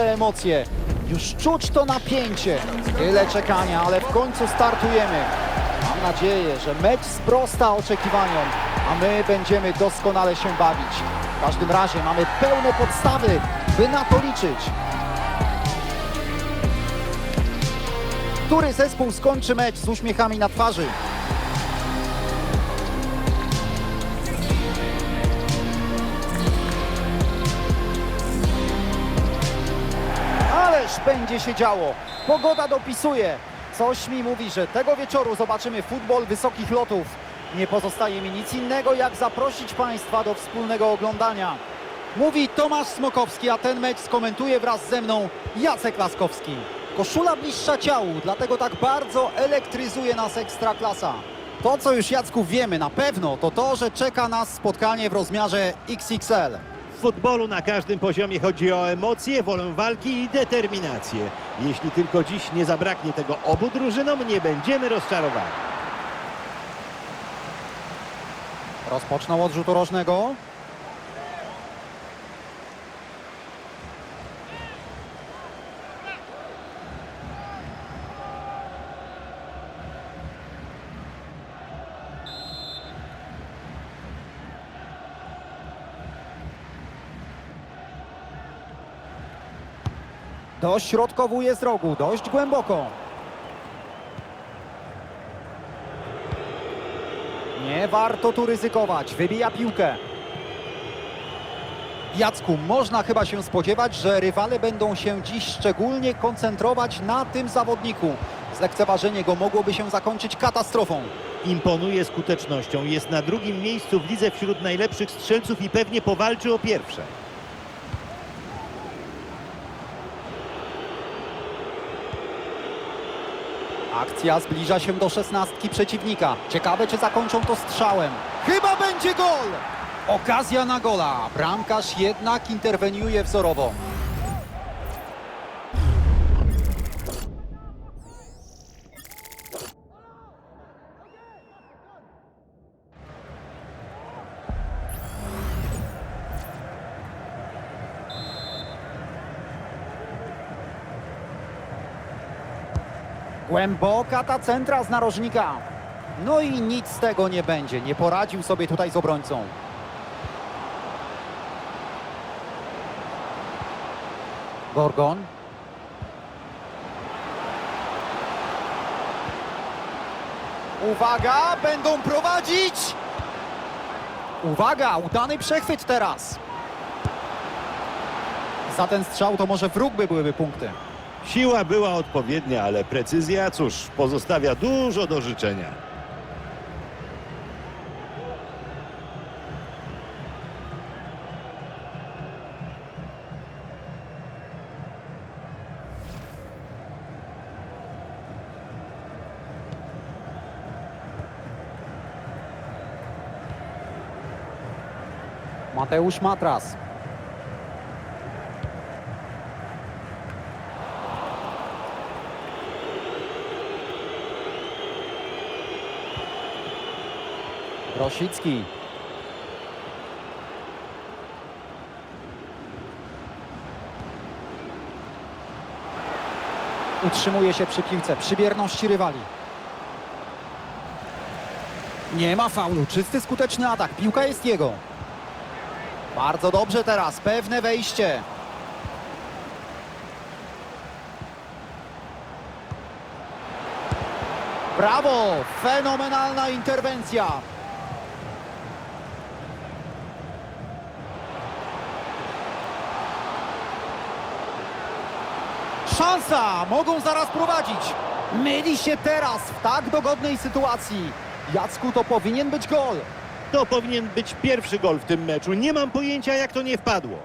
te emocje, już czuć to napięcie. Tyle czekania, ale w końcu startujemy. Mam nadzieję, że mecz sprosta oczekiwaniom, a my będziemy doskonale się bawić. W każdym razie mamy pełne podstawy, by na to liczyć. Który zespół skończy mecz z uśmiechami na twarzy? Ależ będzie się działo. Pogoda dopisuje. Coś mi mówi, że tego wieczoru zobaczymy futbol wysokich lotów. Nie pozostaje mi nic innego, jak zaprosić Państwa do wspólnego oglądania. Mówi Tomasz Smokowski, a ten mecz skomentuje wraz ze mną Jacek Laskowski. Koszula bliższa ciału, dlatego tak bardzo elektryzuje nas Ekstraklasa. To, co już Jacku wiemy na pewno, to to, że czeka nas spotkanie w rozmiarze XXL. W futbolu na każdym poziomie chodzi o emocje, wolę walki i determinację. Jeśli tylko dziś nie zabraknie tego obu drużynom, nie będziemy rozczarowani. Rozpoczną od rzutu rożnego. Dośrodkowuje z rogu, dość głęboko. Nie warto tu ryzykować. Wybija piłkę. Jacku, można chyba się spodziewać, że rywale będą się dziś szczególnie koncentrować na tym zawodniku. Zlekceważenie go mogłoby się zakończyć katastrofą. Imponuje skutecznością, jest na drugim miejscu w lidze wśród najlepszych strzelców i pewnie powalczy o pierwsze. Akcja zbliża się do szesnastki przeciwnika. Ciekawe, czy zakończą to strzałem. Chyba będzie gol! Okazja na gola. Bramkarz jednak interweniuje wzorowo. Głęboka ta centra z narożnika. No i nic z tego nie będzie. Nie poradził sobie tutaj z obrońcą. Gorgon. Uwaga, będą prowadzić! Uwaga, udany przechwyt teraz. Za ten strzał to może wróg by byłyby punkty. Siła była odpowiednia, ale precyzja, cóż, pozostawia dużo do życzenia. Mateusz Matras. Grosicki. Utrzymuje się przy piłce, przy bierności rywali. Nie ma faulu, czysty skuteczny atak, piłka jest jego. Bardzo dobrze teraz, pewne wejście. Brawo, fenomenalna interwencja. Szansa, mogą zaraz prowadzić. Myli się teraz w tak dogodnej sytuacji. Jacku, to powinien być gol. To powinien być pierwszy gol w tym meczu. Nie mam pojęcia, jak to nie wpadło.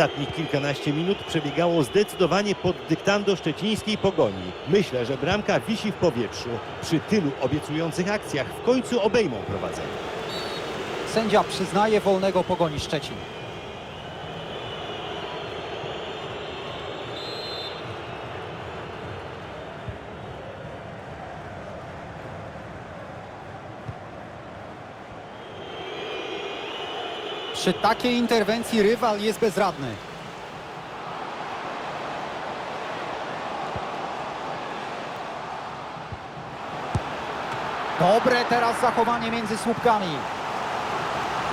Ostatnich kilkanaście minut przebiegało zdecydowanie pod dyktando szczecińskiej pogoni. Myślę, że bramka wisi w powietrzu. Przy tylu obiecujących akcjach w końcu obejmą prowadzenie. Sędzia przyznaje wolnego pogoni Szczecin. Przy takiej interwencji rywal jest bezradny. Dobre teraz zachowanie między słupkami.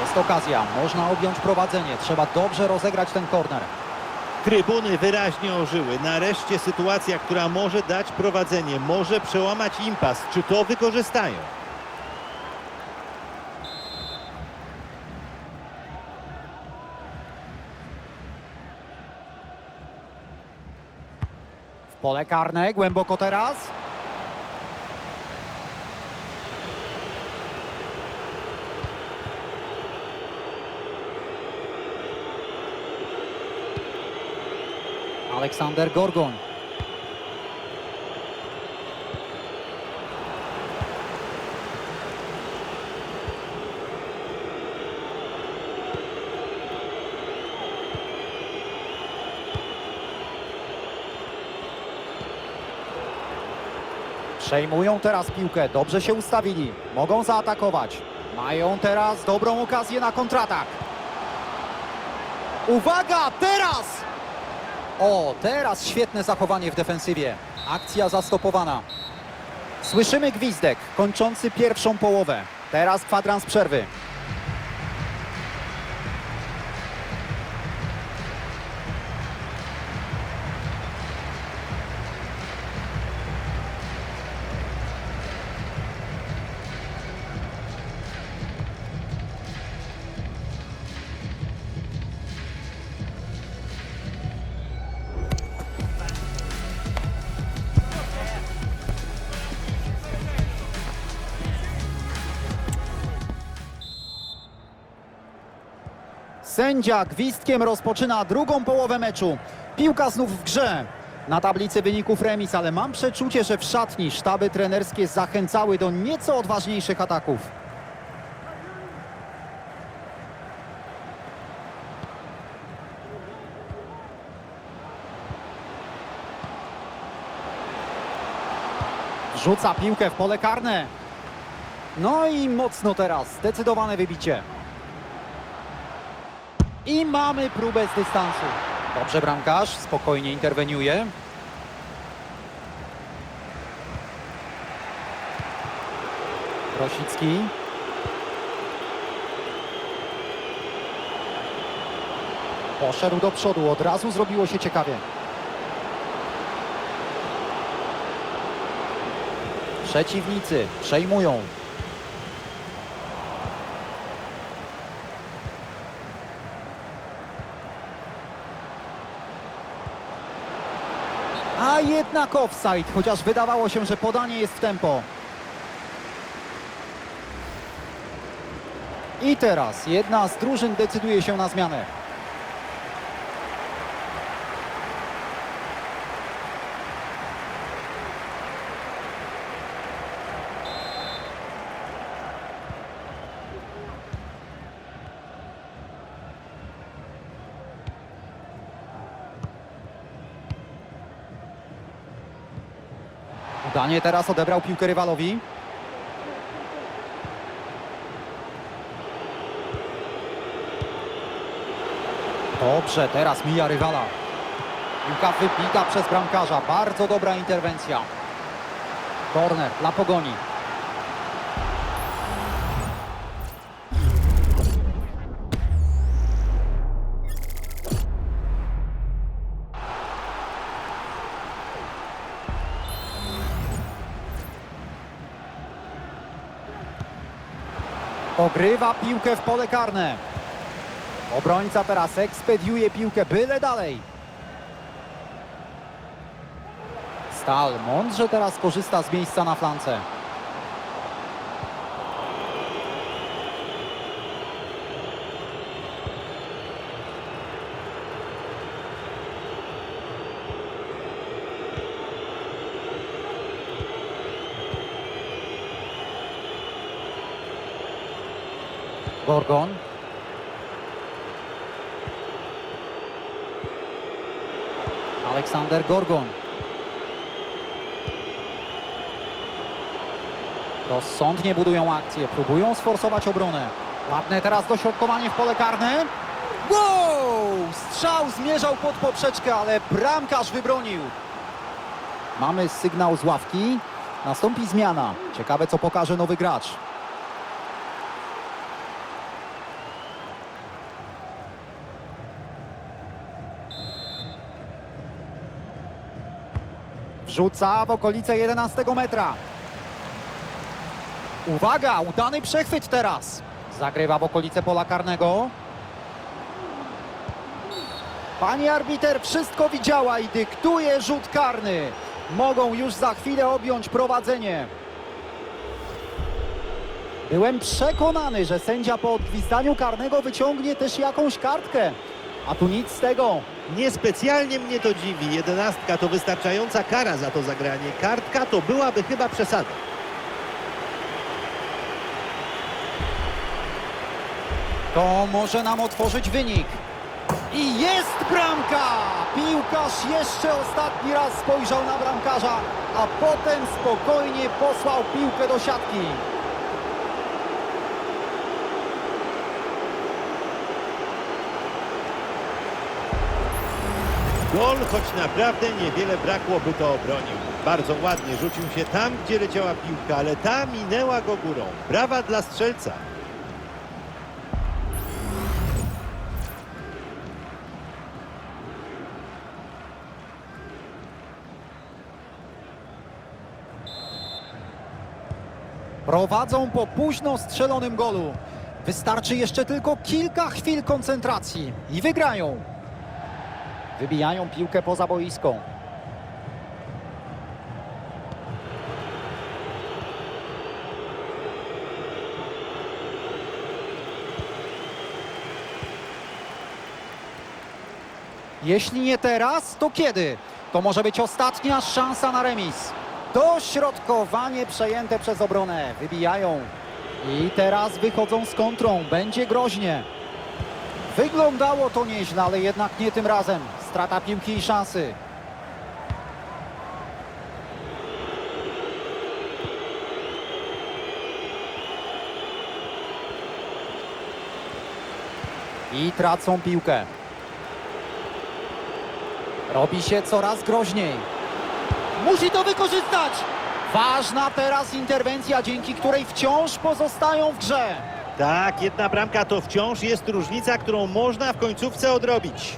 Jest okazja, można objąć prowadzenie. Trzeba dobrze rozegrać ten korner. Trybuny wyraźnie ożyły. Nareszcie sytuacja, która może dać prowadzenie, może przełamać impas. Czy to wykorzystają? Pole karne, głęboko teraz. Aleksander Gorgon. Przejmują teraz piłkę, dobrze się ustawili, mogą zaatakować. Mają teraz dobrą okazję na kontratak. Uwaga, teraz! O, teraz świetne zachowanie w defensywie. Akcja zastopowana. Słyszymy gwizdek kończący pierwszą połowę. Teraz kwadrans przerwy. Sędzia gwizdkiem rozpoczyna drugą połowę meczu. Piłka znów w grze. Na tablicy wyników remis, ale mam przeczucie, że w szatni sztaby trenerskie zachęcały do nieco odważniejszych ataków. Rzuca piłkę w pole karne. No i mocno teraz, zdecydowane wybicie. I mamy próbę z dystansu. Dobrze bramkarz, spokojnie interweniuje. Rosicki. Poszedł do przodu, od razu zrobiło się ciekawie. Przeciwnicy przejmują. A jednak offside, chociaż wydawało się, że podanie jest w tempo. I teraz jedna z drużyn decyduje się na zmianę. Udanie teraz odebrał piłkę rywalowi. Dobrze, teraz mija rywala. Piłka wybita przez bramkarza. Bardzo dobra interwencja. Corner dla Pogoni. Pogrywa piłkę w pole karne. Obrońca teraz ekspediuje piłkę byle dalej. Stal mądrze teraz korzysta z miejsca na flance. Gorgon. Aleksander Gorgon. Rozsądnie budują akcję, próbują sforsować obronę. Ładne teraz dośrodkowanie w pole karne. Wow! Strzał zmierzał pod poprzeczkę, ale bramkarz wybronił. Mamy sygnał z ławki. Nastąpi zmiana. Ciekawe, co pokaże nowy gracz. Wrzuca w okolice 11 metra. Uwaga, udany przechwyt teraz. Zagrywa w okolice pola karnego. Pani arbiter wszystko widziała i dyktuje rzut karny. Mogą już za chwilę objąć prowadzenie. Byłem przekonany, że sędzia po odgwizdaniu karnego wyciągnie też jakąś kartkę. A tu nic z tego. Niespecjalnie mnie to dziwi. Jedenastka to wystarczająca kara za to zagranie. Kartka to byłaby chyba przesada. To może nam otworzyć wynik. I jest bramka! Piłkarz jeszcze ostatni raz spojrzał na bramkarza, a potem spokojnie posłał piłkę do siatki. Gol, choć naprawdę niewiele brakło, by to obronił. Bardzo ładnie rzucił się tam, gdzie leciała piłka, ale ta minęła go górą. Brawa dla strzelca. Prowadzą po późno strzelonym golu. Wystarczy jeszcze tylko kilka chwil koncentracji i wygrają. Wybijają piłkę poza boisko. Jeśli nie teraz, to kiedy? To może być ostatnia szansa na remis. Dośrodkowanie przejęte przez obronę. Wybijają. I teraz wychodzą z kontrą. Będzie groźnie. Wyglądało to nieźle, ale jednak nie tym razem. Strata piłki i szansy. I tracą piłkę. Robi się coraz groźniej. Musi to wykorzystać! Ważna teraz interwencja, dzięki której wciąż pozostają w grze. Tak, jedna bramka to wciąż jest różnica, którą można w końcówce odrobić.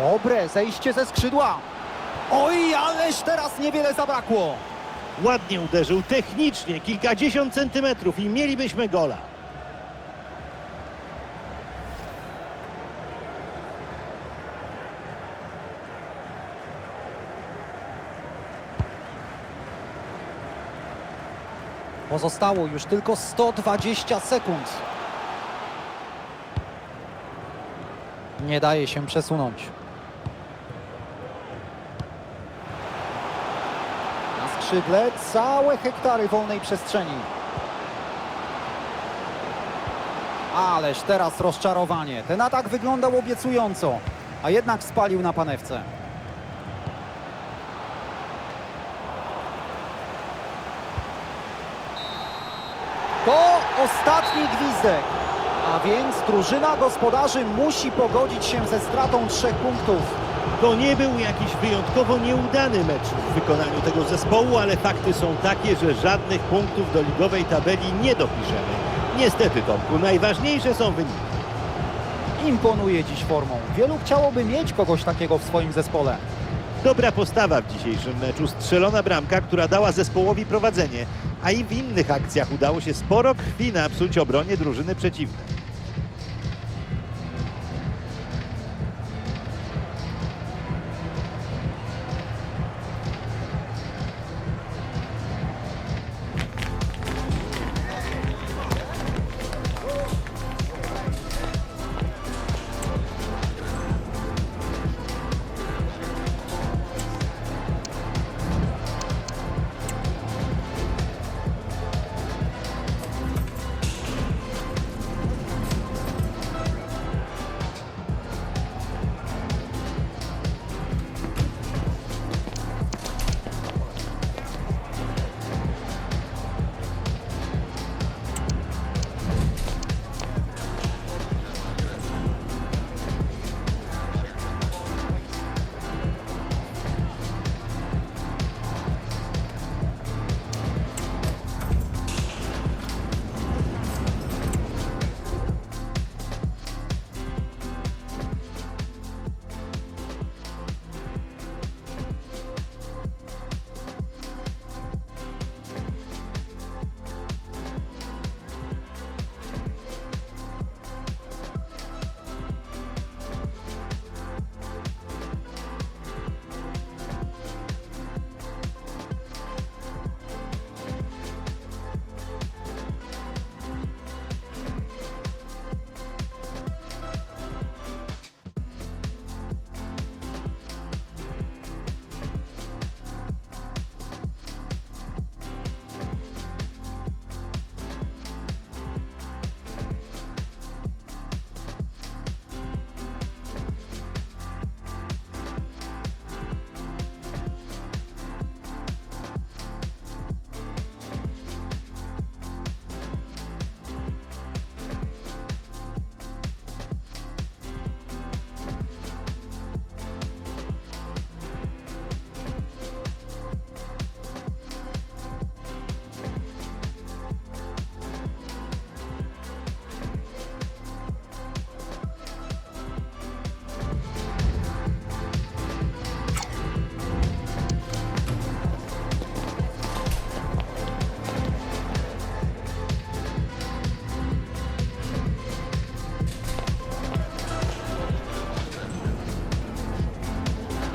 Dobre zejście ze skrzydła. Oj, ależ teraz niewiele zabrakło. Ładnie uderzył, technicznie, kilkadziesiąt centymetrów i mielibyśmy gola. Pozostało już tylko 120 sekund. Nie daje się przesunąć. Na skrzydle całe hektary wolnej przestrzeni. Ależ teraz rozczarowanie. Ten atak wyglądał obiecująco, a jednak spalił na panewce. To ostatni gwizdek. A więc drużyna gospodarzy musi pogodzić się ze stratą trzech punktów. To nie był jakiś wyjątkowo nieudany mecz w wykonaniu tego zespołu, ale fakty są takie, że żadnych punktów do ligowej tabeli nie dopiszemy. Niestety, Tomku, najważniejsze są wyniki. Imponuje dziś formą. Wielu chciałoby mieć kogoś takiego w swoim zespole. Dobra postawa w dzisiejszym meczu, strzelona bramka, która dała zespołowi prowadzenie, a i w innych akcjach udało się sporo krwi napsuć obronie drużyny przeciwnej.